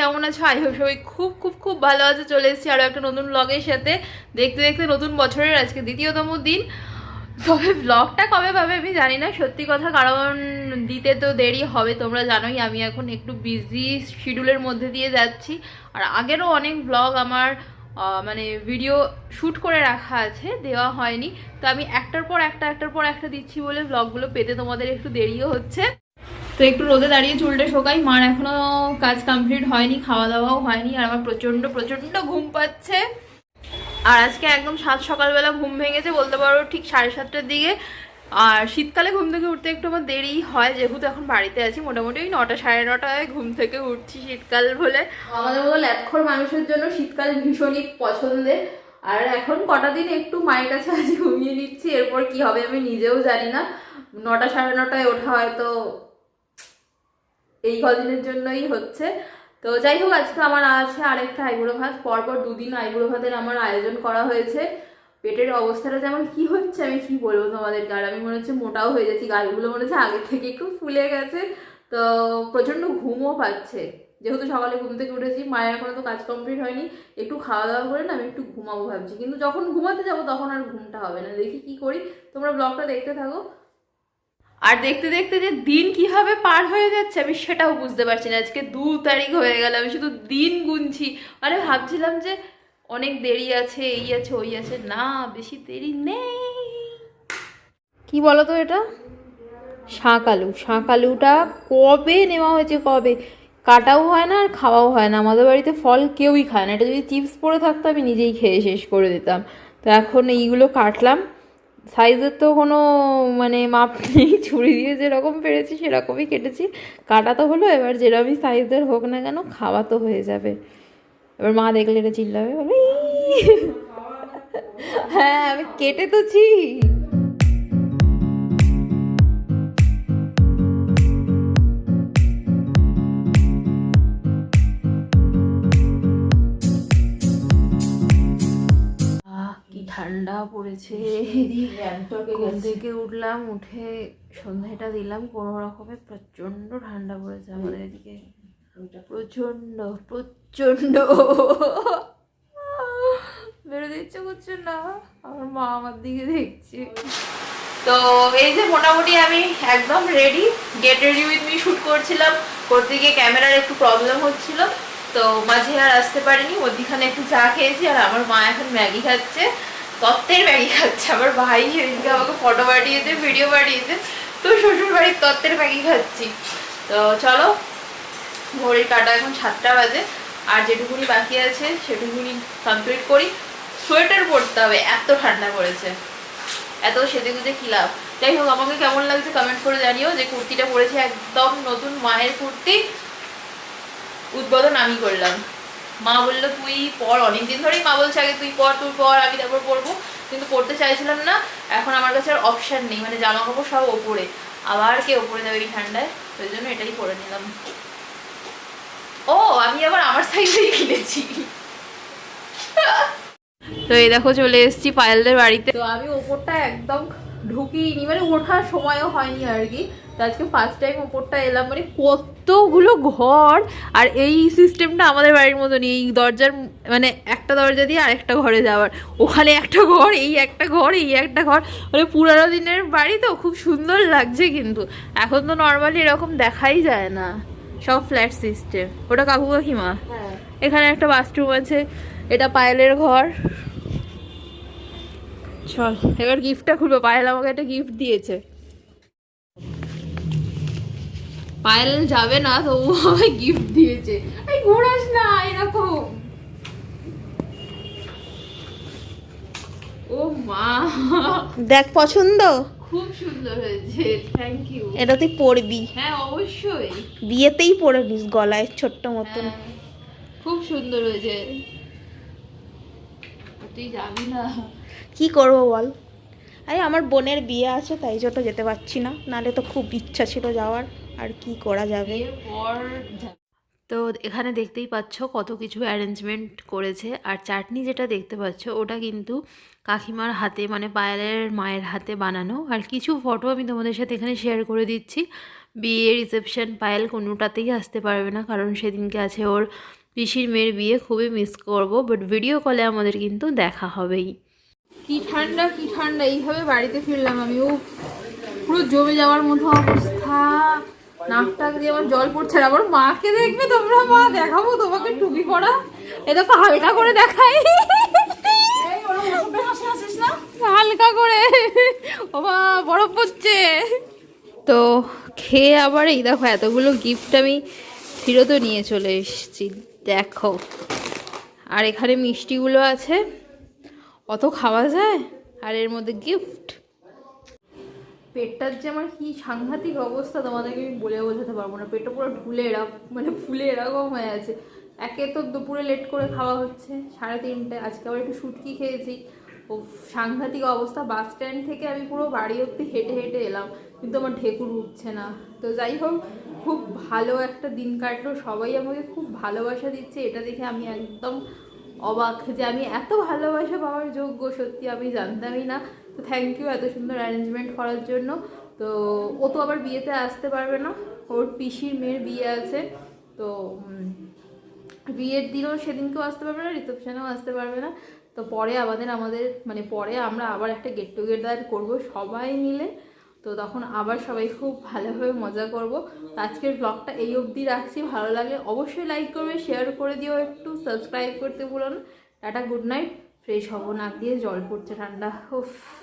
কেমন আছো? I hope সবাই খুব খুব খুব ভালো আছে। চলে এসেছি আরও একটা নতুন ব্লগের সাথে। দেখতে দেখতে নতুন বছরের আজকে দ্বিতীয়তম দিন। তবে ব্লগটা কবে পাবে আমি জানি না। সত্যি কথা, কারণ দিতে তো দেরি হবে, তোমরা জানোই আমি এখন একটু বিজি শিডিউলের মধ্যে দিয়ে যাচ্ছি। আর আগেরও অনেক ব্লগ আমার মানে ভিডিও শ্যুট করে রাখা আছে, দেওয়া হয়নি। তো আমি একটার পর একটা, একটার পর একটা দিচ্ছি বলে ব্লগগুলো পেতে তোমাদের একটু দেরিও হচ্ছে। তো একটু রোদে দাঁড়িয়ে চুলটা শোকাই। মার এখনও কাজ কমপ্লিট হয়নি খাওয়া দাওয়াও হয়নি, আর আমার প্রচণ্ড প্রচণ্ড ঘুম পাচ্ছে। আর আজকে একদম সাত সকালবেলা ঘুম ভেঙেছে বলতে পারো ঠিক সাড়ে সাতটার দিকে। আর শীতকালে ঘুম থেকে উঠতে একটু আমার দেরি হয়, যেহেতু এখন বাড়িতে আছি, মোটামুটি ওই নটা, সাড়ে নটায় ঘুম থেকে উঠছি শীতকাল বলে। আমাদের মতো ল্যাপখোর মানুষের জন্য শীতকাল ভীষণই পছন্দের। আর এখন কটা দিন একটু মায়ের কাছে আজ ঘুমিয়ে নিচ্ছি, এরপর কি হবে আমি নিজেও জানি না। নটা, সাড়ে নটায় ওঠা হয়তো এই কদিনের জন্যই হচ্ছে। তো যাই হোক, আজকে আমার আছে আরেকটা আইবুড়ো ভাত। পরপর দুদিন আইবুড়ো ভাতের আমার আয়োজন করা হয়েছে। পেটের অবস্থাটা যেমন কি হচ্ছে, আমি কি বলব তোমাদেরকে? আর আমি মনে হচ্ছে মোটাও হয়ে যাচ্ছি। গালগুলো মনে হচ্ছে আগে থেকে একটু ফুলে গেছে। তো প্রচণ্ড ঘুমও পাচ্ছে। যেহেতু সকালে ঘুম থেকে উঠেছি, মায়ের এখনও তো কাজ কমপ্লিট হয়নি। একটু খাওয়া দাওয়া করে না, আমি একটু ঘুমাবো ভাবছি। কিন্তু যখন ঘুমাতে যাব, তখন আর ঘুমটা হবে না। দেখি কি করি। তোমরা ব্লগটা দেখতে থাকো। আর দেখতে দেখতে যে দিন কীভাবে পার হয়ে যাচ্ছে, আমি সেটাও বুঝতে পারছি না। আজকে দু তারিখ হয়ে গেল, আমি শুধু দিন গুনছি। মানে ভাবছিলাম যে অনেক দেরি আছে, এই আছে, ওই আছে। না, বেশি দেরি নেই। কি বলো তো এটা? শাঁক আলু। শাঁক আলুটা কবে নেওয়া হয়েছে, কবে? কাটাও হয় না আর খাওয়াও হয় না। আমাদের বাড়িতে ফল কেউই খায় না। এটা যদি চিপস পরে থাকতো, আমি নিজেই খেয়ে শেষ করে দিতাম। তো এখন এইগুলো কাটলাম। সাইজের তো কোনো মানে মাপ নেই, ছুরি দিয়ে যেরকম পেরেছি সেরকমই কেটেছি। কাটা তো হলো, এবার যেরকমই সাইজের হোক না কেন খাওয়া তো হয়ে যাবে। এবার মা দেখলে এটা চিল্লাবে, বলে হ্যাঁ আমি কেটে তোছি আহ ঠান্ডা পড়েছে। ঘুম থেকে উঠলাম উঠে সন্ধ্যাটা দিলাম কোনো রকমে প্রচণ্ড ঠান্ডা পড়েছে আমাদের এদিকে। প্রচণ্ড প্রচণ্ড বেরোতে ইচ্ছে করছে না আমার মা আমার দিকে দেখছে। তো এই যে মোটামুটি আমি একদম ready get ready with me shoot করছিলাম। করতে গিয়ে ক্যামেরার একটু প্রবলেম হচ্ছিল তো মাঝে আর আসতে পারিনি মধ্যিখানে একটু চা খেয়েছি আর আমার মা এখন ম্যাগি খাচ্ছে। তত্ত্বের ম্যাগি খাচ্ছে। আমার ভাই সেদিনকে আমাকে ফটো পাঠিয়েছে ভিডিও পাঠিয়েছে। তো শ্বশুর বাড়ির তত্ত্বের ম্যাগি খাচ্ছি। তো চলো ঘড়ির কাটা এখন সাতটা বাজে। আর যেটুকুনি বাকি আছে, সেটুকুনি কমপ্লিট করি। সোয়েটার পরতে হবে, এত ঠান্ডা পড়েছে। এত সেজে গুজে কি লাভ? যাই হোক, আমাকে কেমন লাগছে কমেন্ট করে জানিও যে কুর্তিটা পরেছে একদম নতুন মায়ের কুর্তি। উদ্বোধন আমি করলাম। মা বলল, তুই পর অনেকদিন ধরেই মা বলছে, আগে তুই পর তুই পর আমি তারপর পরবো কিন্তু পড়তে চাইছিলাম না, এখন আমার কাছে আর অপশান নেই মানে জামা কাপড় সব ওপরে। আবার কে ওপরে যাবে এই ঠান্ডায়? ওই জন্য এটাই পরে নিলাম। ও, আমি আবার আমার সাইজেই কিনেছি। তো এই দেখো চলে এসেছি পায়েলদের বাড়িতে। তো আমি ওপরটা একদম ঢুকিনি মানে ওঠার সময়ও হয়নি আর কি। তো আজকে ফার্স্ট টাইম ওপরটা এলাম মানে কতগুলো ঘর। আর এই সিস্টেমটা আমাদের বাড়ির মতনই এই দরজার মানে একটা দরজা দিয়ে আরেকটা ঘরে যাওয়ার। ওখানে একটা ঘর এই একটা ঘর এই একটা ঘর। মানে পুরানো দিনের বাড়ি তো খুব সুন্দর লাগছে কিন্তু। এখন তো নর্মালি এরকম দেখাই যায় না। সব ফ্ল্যাট সিস্টেম ওটা কাকু কাকিমা? এখানে একটা বাথরুম আছে। এটা পায়েলের ঘর। চল এবার গিফটটা খুলবো। পায়েল আমাকে একটা গিফট দিয়েছে। পায়েল যাবে না তো ও আমায় গিফট দিয়েছে। এই ঘোরাস না এরকম। ও মা। দেখ পছন্দ? খুব সুন্দর হয়েছে থ্যাংক ইউ এটা তুই পরবি। হ্যাঁ অবশ্যই। বিয়েতেই পরে নিস গলায় ছোট্ট মতন। হ্যাঁ, খুব সুন্দর হয়েছে। তুই যাবি না। কি করব বল? আরে আমার বোনের বিয়ে আছে তাই জন্য যেতে পারছি না। নালে তো খুব ইচ্ছা ছিল যাওয়ার। আর কি করা যাবে? তো এখানে দেখতেই পাচ্ছ কত কিছু অ্যারেঞ্জমেন্ট করেছে। আর চাটনি যেটা দেখতে পাচ্ছ ওটা কিন্তু কাকিমার হাতে মানে পায়েলের মায়ের হাতে বানানো। আর কিছু ফটো আমি তোমাদের সাথে এখানে শেয়ার করে দিচ্ছি। বিয়ে রিসেপশন পায়েল কোনোটাতেই আসতে পারবে না কারণ সেদিনকে আছে ওর পিসির মেয়ের বিয়ে খুবই মিস করব বাট ভিডিও কলে আমাদের কিন্তু দেখা হবেই। কি ঠান্ডা কি ঠান্ডা, এইভাবে বাড়িতে ফিরলাম আমি। ও পুরো জমে যাওয়ার মতো অবস্থা। নাক টাক দিয়ে আমার জল পড়ছে আর আবার মাকে দেখবে তোমরা, মা, দেখাবো তোমাকে টুপি পরা। এ দেখো, হালকা করে দেখাই। হালকা করে। ও মা, বরফ পড়ছে। তো খেয়ে আবার এই দেখো, এতগুলো গিফট আমি ফিরতও নিয়ে চলে এসেছি। দেখো। আর এখানে মিষ্টিগুলো আছে। অত খাওয়া যায়? আর এর মধ্যে গিফট পেটটার যে আমার কি সাংঘাতিক অবস্থা, তোমাদেরকে আমি বলে বোঝাতে পারব না। পেটটা পুরো ঢুলে এরকম মানে ফুলে এরকম হয়ে আছে। একে তো দুপুরে লেট করে খাওয়া হচ্ছে, সাড়ে তিনটে। আজকে আবার একটু শুটকি খেয়েছি। ও সাংঘাতিক অবস্থা। বাস স্ট্যান্ড থেকে আমি পুরো বাড়ি অব্দি হেঁটে হেঁটে এলাম। কিন্তু আমার ঢেকুর উঠছে না। তো যাই হোক খুব ভালো একটা দিন কাটলো। সবাই আমাকে খুব ভালোবাসা দিচ্ছে। এটা দেখে আমি একদম অবাক যে আমি এত ভালোবাসা পাওয়ার যোগ্য, সত্যি আমি জানতামই না। তো থ্যাংক ইউ এত সুন্দর অ্যারেঞ্জমেন্ট করার জন্য। তো ও তো আবার বিয়েতে আসতে পারবে না। ওর পিসির মেয়ের বিয়ে আছে। তো বিয়ের দিনও সেদিনকেও আসতে পারবে না, রিসেপশনেও আসতে পারবে না। তো পরে আমাদের আমাদের মানে পরে আমরা আবার একটা গেট টুগেদার করব সবাই মিলে। তো তখন আবার সবাই খুব ভালোভাবে মজা করব। আজকের ব্লগটা এই অবধি রাখছি। ভালো লাগে অবশ্যই লাইক করবে শেয়ার করে দিও, একটু সাবস্ক্রাইব করতে বলুন না। টাটা গুড নাইট ফ্রেশ হব, নাক দিয়ে জল পড়ছে ঠান্ডা। উফ।